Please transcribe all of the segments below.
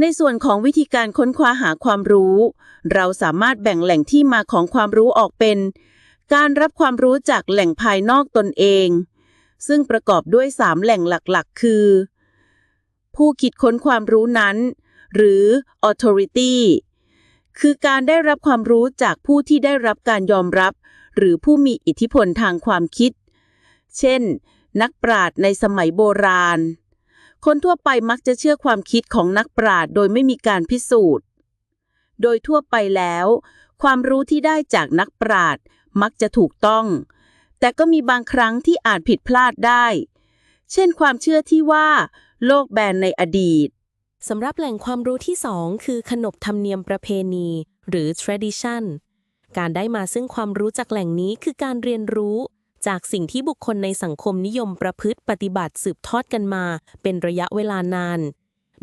ในส่วนของวิธีการค้นคว้าหาความรู้ เราสามารถแบ่งแหล่งที่มาของความรู้ออกเป็น การรับความรู้จากแหล่งภายนอกตนเอง ซึ่งประกอบด้วย 3 แหล่งหลักๆ คือ ผู้คิดค้นความรู้นั้น หรือ authority คือการได้รับความรู้จากผู้ที่ได้รับการยอมรับ หรือผู้มีอิทธิพลทางความคิด เช่น นักปราชญ์ในสมัยโบราณ คนทั่วไปมักจะเชื่อความคิดของนักปราชญ์โดยไม่มีการพิสูจน์ โดยทั่วไปแล้ว ความรู้ที่ได้จากนักปราชญ์มักจะถูกต้อง แต่ก็มีบางครั้งที่อาจผิดพลาดได้ เช่นความเชื่อที่ว่า โลกแบนในอดีตสำหรับแหล่งความรู้ที่ 2 คือขนบธรรมเนียมประเพณี หรือ tradition การได้มาซึ่งความรู้จากแหล่งนี้คือการเรียนรู้ จากสิ่งที่บุคคลในสังคมนิยมประพฤติปฏิบัติสืบทอดกันมา เป็นระยะเวลานาน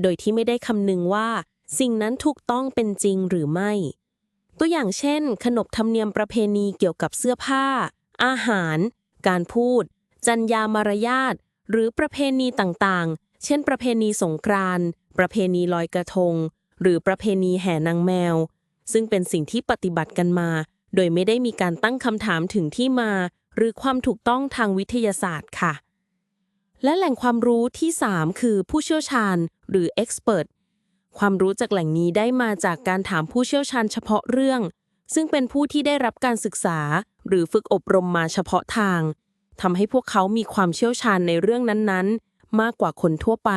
โดยที่ไม่ได้คำนึงว่า สิ่งนั้นถูกต้องเป็นจริงหรือไม่ ตัวอย่างเช่น ขนบธรรมเนียมประเพณีเกี่ยวกับเสื้อผ้า อาหาร การพูดจรรยามารยาทหรือประเพณีต่างๆ เช่น ประเพณีสงกรานต์ประเพณีลอยกระทง หรือประเพณีแห่นางแมว ซึ่งเป็นสิ่งที่ปฏิบัติกันมา โดยไม่ได้มีการตั้งคำถามถึงที่มา หรือความถูกต้องทางวิทยาศาสตร์ค่ะ และแหล่งความรู้ที่ 3 คือผู้เชี่ยวชาญ หรือ expert ความรู้จากแหล่งนี้ได้มาจากการถามผู้เชี่ยวชาญเฉพาะเรื่อง ซึ่งเป็นผู้ที่ได้รับการศึกษา หรือฝึกอบรมมาเฉพาะทางทำให้พวกเขามีความเชี่ยวชาญในเรื่องนั้นๆ มากกว่าคนทั่วไป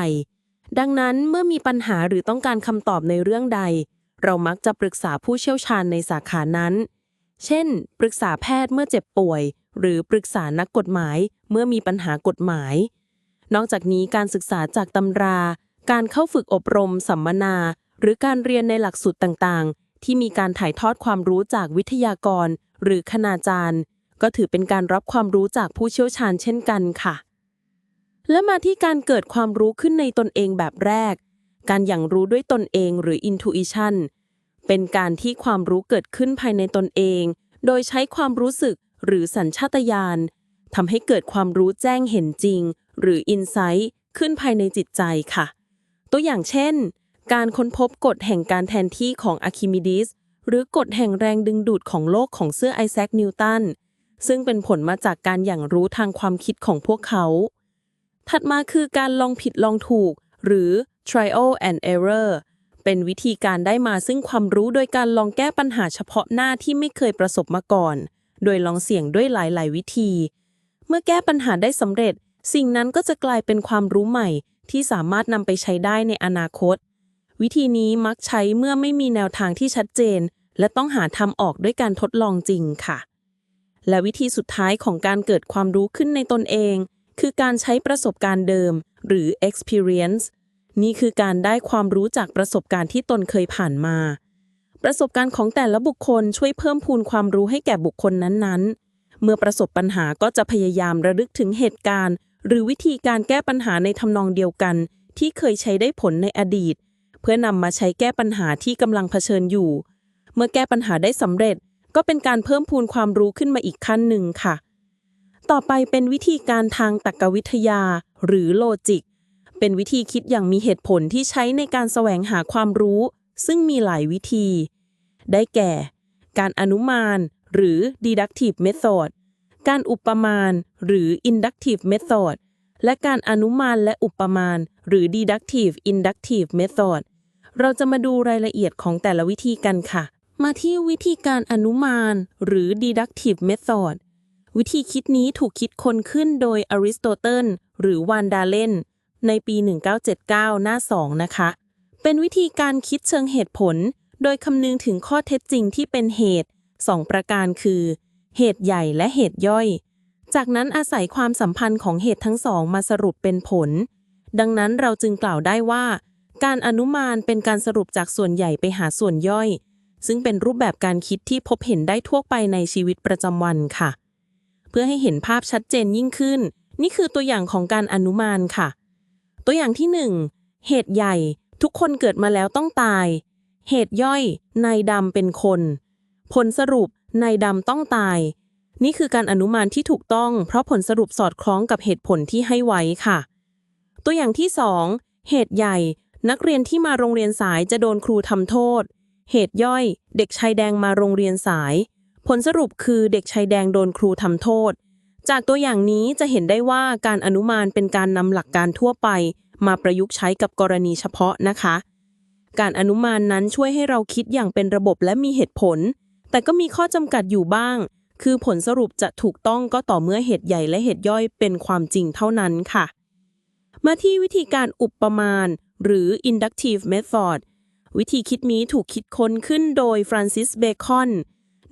ดังนั้นเมื่อมีปัญหาหรือต้องการคำตอบในเรื่องใด เรามักจะปรึกษาผู้เชี่ยวชาญในสาขานั้น เช่น ปรึกษาแพทย์เมื่อเจ็บป่วย หรือปรึกษานักกฎหมายเมื่อมีปัญหากฎหมาย นอกจากนี้การศึกษาจากตำรา การเข้าฝึกอบรม สัมมนา หรือการเรียนในหลักสูตรต่างๆ ที่มีการถ่ายทอดความรู้จากวิทยากร หรือคณาจารย์ ก็ถือเป็นการรับความรู้จากผู้เชี่ยวชาญเช่นกันค่ะ และมาที่การเกิดความรู้ขึ้นในตนเองแบบแรก การอย่างรู้ด้วยตนเองหรือ intuition เป็นการที่ความรู้เกิดขึ้นภายในตนเอง โดยใช้ความรู้สึก หรือสัญชาตญาณทำให้เกิดความรู้แจ้งเห็นจริง หรือ insight ขึ้นภายในจิตใจค่ะ ตัวอย่างเช่น การค้นพบกฎแห่งการแทนที่ของอะคิมิดิสหรือกฎแห่งแรงดึงดูดของโลกของเสื้อไอแซคนิวตันซึ่งเป็นผลมาจากการอย่างรู้ทางความคิดของพวกเขา ถัดมาคือการลองผิดลองถูก หรือ trial and error เป็นวิธีการได้มาซึ่งความรู้โดยการลองแก้ปัญหาเฉพาะหน้าที่ไม่เคยประสบมาก่อน โดยลองเสี่ยงด้วยหลาย ๆ วิธี เมื่อแก้ปัญหาได้สำเร็จ สิ่งนั้นก็จะกลายเป็นความรู้ใหม่ ที่สามารถนำไปใช้ได้ในอนาคต วิธีนี้มักใช้เมื่อไม่มีแนวทางที่ชัดเจน และต้องหาทางออกด้วยการทดลองจริงค่ะ และวิธีสุดท้ายของการเกิดความรู้ขึ้นในตนเอง คือการใช้ประสบการณ์เดิม หรือ experience นี่คือการได้ความรู้จากประสบการณ์ที่ตนเคยผ่านมา ประสบการณ์ของแต่ละบุคคลช่วยเพิ่มพูนความรู้ให้แก่บุคคลนั้นๆ เมื่อประสบปัญหาก็จะพยายามระลึกถึงเหตุการณ์ หรือวิธีการแก้ปัญหาในทำนองเดียวกัน ที่เคยใช้ได้ผลในอดีต เพื่อนำมาใช้แก้ปัญหาที่กำลังเผชิญอยู่ เมื่อแก้ปัญหาได้สำเร็จ ก็เป็นการเพิ่มพูนความรู้ขึ้นมาอีกขั้นหนึ่งค่ะ ต่อไปเป็นวิธีการทางตรรกวิทยา หรือโลจิก เป็นวิธีคิดอย่างมีเหตุผลที่ใช้ในการแสวงหาความรู้ ซึ่งมีหลายวิธี ได้แก่ การอนุมานหรือ deductive method การอุปมาณหรือ inductive method และการอนุมานและอุปมาณหรือ deductive inductive method เราจะมาดูรายละเอียดของแต่ละวิธีกันค่ะ มาที่วิธีการอนุมานหรือ deductive method วิธีคิดนี้ถูกคิดค้นขึ้นโดยอริสโตเติลหรือวานดาเลนในปี 1979 หน้า 2 นะคะ เป็นวิธีการคิดเชิงเหตุผล โดยคำนึงถึงข้อเท็จจริงที่เป็นเหตุ2ประการคือ เหตุใหญ่และเหตุย่อย จากนั้นอาศัยความสัมพันธ์ของเหตุทั้งสองมาสรุปเป็นผล ดังนั้นเราจึงกล่าวได้ว่า การอนุมานเป็นการสรุปจากส่วนใหญ่ไปหาส่วนย่อย ซึ่งเป็นรูปแบบการคิดที่พบเห็นได้ทั่วไปในชีวิตประจำวันค่ะ เพื่อให้เห็นภาพชัดเจนยิ่งขึ้น นี่คือตัวอย่างของการอนุมานค่ะ ตัวอย่างที่ 1 เหตุใหญ่ ทุกคนเกิดมาแล้วต้องตาย เหตุย่อย นายดำเป็นคน ผลสรุป นายดำต้องตาย นี่คือการอนุมานที่ถูกต้อง เพราะผลสรุปสอดคล้องกับเหตุผลที่ให้ไว้ค่ะ ตัวอย่างที่ 2 เหตุใหญ่ นักเรียนที่มาโรงเรียนสายจะโดนครูทำโทษ เหตุย่อย เด็กชายแดงมาโรงเรียนสาย ผลสรุปคือเด็กชายแดงโดนครูทำโทษ จากตัวอย่างนี้จะเห็นได้ว่าการอนุมานเป็นการนำหลักการทั่วไป มาประยุกต์ใช้กับกรณีเฉพาะนะคะ การอนุมานนั้นช่วยให้เราคิดอย่างเป็นระบบและมีเหตุผล แต่ก็มีข้อจำกัดอยู่บ้าง คือผลสรุปจะถูกต้องก็ต่อเมื่อเหตุใหญ่และเหตุย่อยเป็นความจริงเท่านั้นค่ะ มาที่วิธีการอุปมาณหรือ inductive method วิธีคิดนี้ถูกคิดค้นขึ้นโดยฟรานซิสเบคอน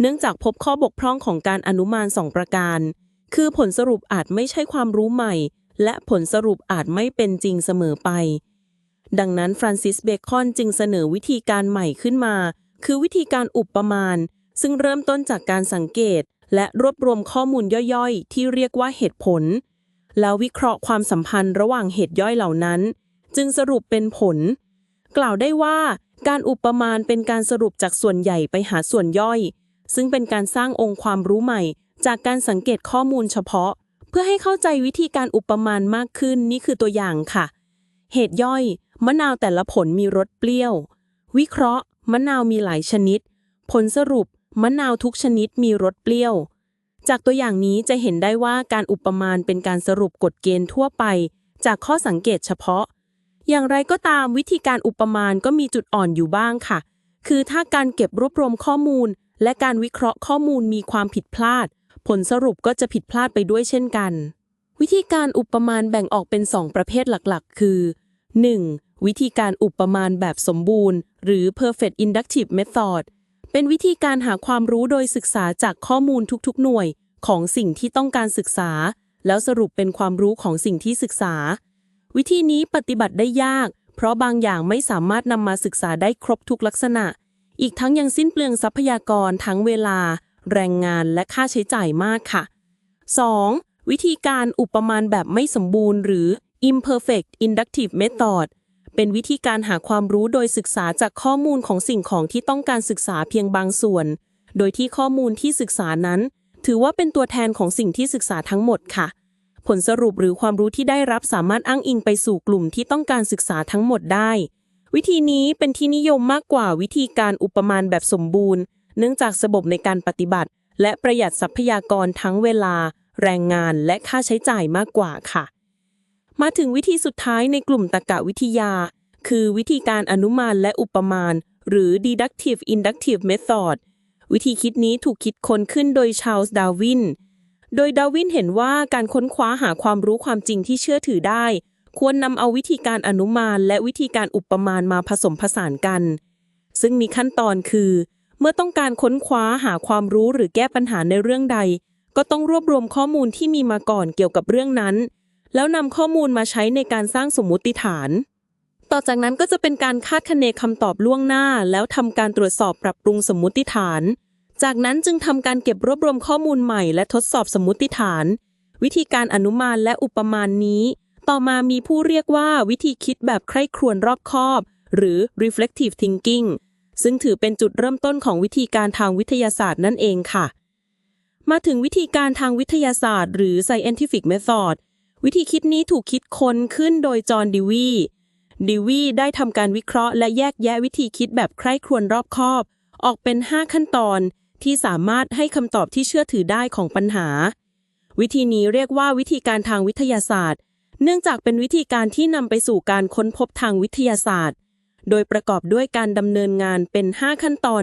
เนื่องจากพบข้อบกพร่องของการอนุมานสองประการ คือผลสรุปอาจไม่ใช่ความรู้ใหม่ และผลสรุปอาจไม่เป็นจริงเสมอไป ดังนั้นฟรานซิสเบคอนจึงเสนอวิธีการใหม่ขึ้นมา คือวิธีการอุปมาณ ซึ่งเริ่มต้นจากการสังเกต และรวบรวมข้อมูลย่อยๆ ที่เรียกว่าเหตุผล แล้ววิเคราะห์ความสัมพันธ์ระหว่างเหตุย่อยเหล่านั้น จึงสรุปเป็นผล กล่าวได้ว่าการอุปมาณเป็นการสรุปจากส่วนใหญ่ไปหาส่วนย่อย ซึ่งเป็นการสร้างองค์ความรู้ใหม่ จากการสังเกตข้อมูลเฉพาะ เพื่อให้เข้าใจวิธีการอุปมาณมากขึ้นนี่คือตัวอย่างค่ะ เหตุย่อย มะนาวแต่ละผลมีรสเปรี้ยว วิเคราะห์ มะนาวมีหลายชนิด ผลสรุป มะนาวทุกชนิดมีรสเปรี้ยว จากตัวอย่างนี้จะเห็นได้ว่าการอุปมาณเป็นการสรุปกฎเกณฑ์ทั่วไป จากข้อสังเกตเฉพาะ อย่างไรก็ตามวิธีการอุปมาณก็มีจุดอ่อนอยู่บ้างค่ะ คือถ้าการเก็บรวบรวมข้อมูล และการวิเคราะห์ข้อมูลมีความผิดพลาด ผลสรุปก็จะผิดพลาดไปด้วยเช่นกัน วิธีการอุปมาณแบ่งออกเป็น 2 ประเภทหลักๆ คือ 1. วิธีการอุปมาณแบบสมบูรณ์ หรือ perfect inductive method เป็นวิธีการหาความรู้โดยศึกษาจากข้อมูลทุกๆ หน่วยของสิ่งที่ต้องการศึกษา แล้วสรุปเป็นความรู้ของสิ่งที่ศึกษา วิธีนี้ปฏิบัติได้ยาก เพราะบางอย่างไม่สามารถนำมาศึกษาได้ครบทุกลักษณะ อีกทั้งยังสิ้นเปลืองทรัพยากรทั้งเวลา แรงงานและค่าใช้จ่ายมากค่ะ 2. วิธีการอุปมาณแบบไม่สมบูรณ์ หรือ imperfect inductive method เป็นวิธีการหาความรู้โดยศึกษาจากข้อมูลของสิ่งของที่ต้องการศึกษาเพียงบางส่วน โดยที่ข้อมูลที่ศึกษานั้น ถือว่าเป็นตัวแทนของสิ่งที่ศึกษาทั้งหมดค่ะ ผลสรุปหรือความรู้ที่ได้รับสามารถอ้างอิงไปสู่กลุ่มที่ต้องการศึกษาทั้งหมดได้ วิธีนี้เป็นที่นิยมมากกว่าวิธีการอุปมาณแบบสมบูรณ์ เนื่องจากระบบในการปฏิบัติ และประหยัดทรัพยากรทั้งเวลา แรงงานและค่าใช้จ่ายมากกว่าค่ะ มาถึงวิธีสุดท้ายในกลุ่มตรรกะวิทยา คือวิธีการอนุมานและอุปมาณ หรือ deductive inductive method วิธีคิดนี้ถูกคิดค้นขึ้นโดยชาลส์ดาวิน โดยดาวินเห็นว่าการค้นคว้าหาความรู้ความจริงที่เชื่อถือได้ ควรนำเอาวิธีการอนุมานและวิธีการอุปมาณมาผสมผสานกัน ซึ่งมีขั้นตอนคือ เมื่อต้องการค้นคว้าหาความรู้หรือแก้ปัญหาในเรื่องใด ก็ต้องรวบรวมข้อมูลที่มีมาก่อนเกี่ยวกับเรื่องนั้น แล้วนำข้อมูลมาใช้ในการสร้างสมมุติฐาน ต่อจากนั้นก็จะเป็นการคาดคะเนคำตอบล่วงหน้า แล้วทำการตรวจสอบปรับปรุงสมมุติฐาน จากนั้นจึงทำการเก็บรวบรวมข้อมูลใหม่ และทดสอบสมมุติฐาน วิธีการอนุมานและอุปมาณนี้ ต่อมามีผู้เรียกว่าวิธีคิดแบบใคร่ครวญรอบคอบ หรือ reflective thinking ซึ่งถือเป็นจุดเริ่มต้นของวิธีการทางวิทยาศาสตร์นั่นเองค่ะ มาถึงวิธีการทางวิทยาศาสตร์ หรือ scientific method วิธีคิดนี้ถูกคิดค้นขึ้นโดยจอห์นดิวีดิวีได้ทำการวิเคราะห์และแยกแยะวิธีคิดแบบใคร่ครวญรอบคอบ ออกเป็น 5 ขั้นตอนที่สามารถให้คำตอบที่เชื่อถือได้ของปัญหา วิธีนี้เรียกว่าวิธีการทางวิทยาศาสตร์ เนื่องจากเป็นวิธีการที่นำไปสู่การค้นพบทางวิทยาศาสตร์ โดยประกอบด้วยการดำเนินงานเป็น 5 ขั้นตอน